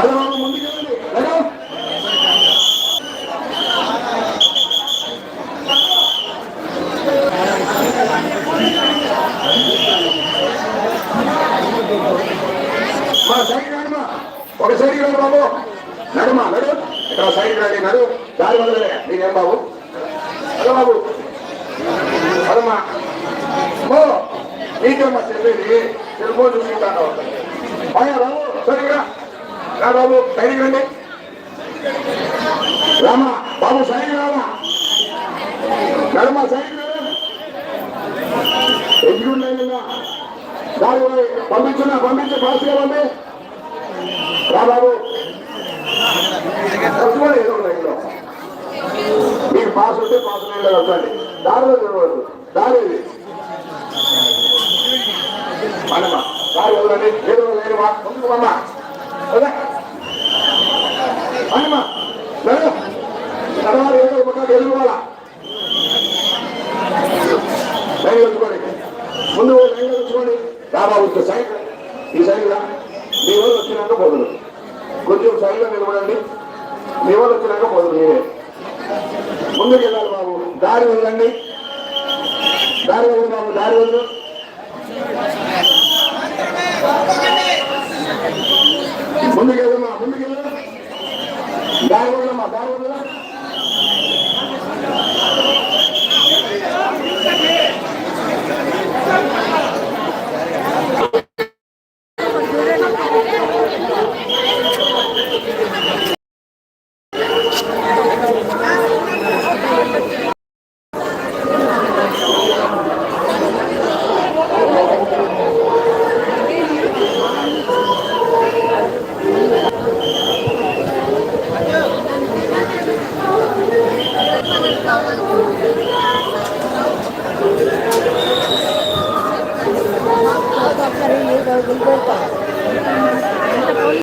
పదవాళ్ళు ముందుకెళ్ళండి మా సైడ్ నడుమా ఒక సైడ్ రండి బాబు. నడుమా నడు. ఇక్కడ సైడ్ రండి నడు. దారి వదలలే నీకేం బాబు? హలో బాబు. అదమ్మా ఓ నీకేమ్మా చెప్పేది సెల్ఫోన్ చూసుకుంటాను అయ్యా బాబు బాబు సైడ్కి రండి బాబు సైడ్ రామా. నడుమా సైడ్ ఎగ్జిక్యూట్ దారి పంపించున్నా పంపించు ఫాస్ట్గా పంపి. రా బాబు. ఏదో లైన్లో మీకు పాస్ ఉంటే పాస్ లేదు వద్దండి దారిలో తిరగవద్దు దారి మనమా దారి వదలండి ఏదో లైన్ ముందుకు అమ్మా అదే మనమా ఏదో ఒక ఎదురుకోవాలా ముందు లైన్ ఉంచుకోండి సైడ్ ఈ సైడ్ మీ వాళ్ళు వచ్చినాక పోదురు. కొంచెం సైడ్లో నిలబడండి. మీ వాళ్ళు వచ్చినాక మీరే. ముందుకు వెళ్ళాలి బాబు. దారి వదలండి. దారి వదలు బాబు దారి వదలు. ముందుకు వెళ్దామా ముందుకు వెళ్దాం దారి వదలమ్మా దారి వదల ఒకసారి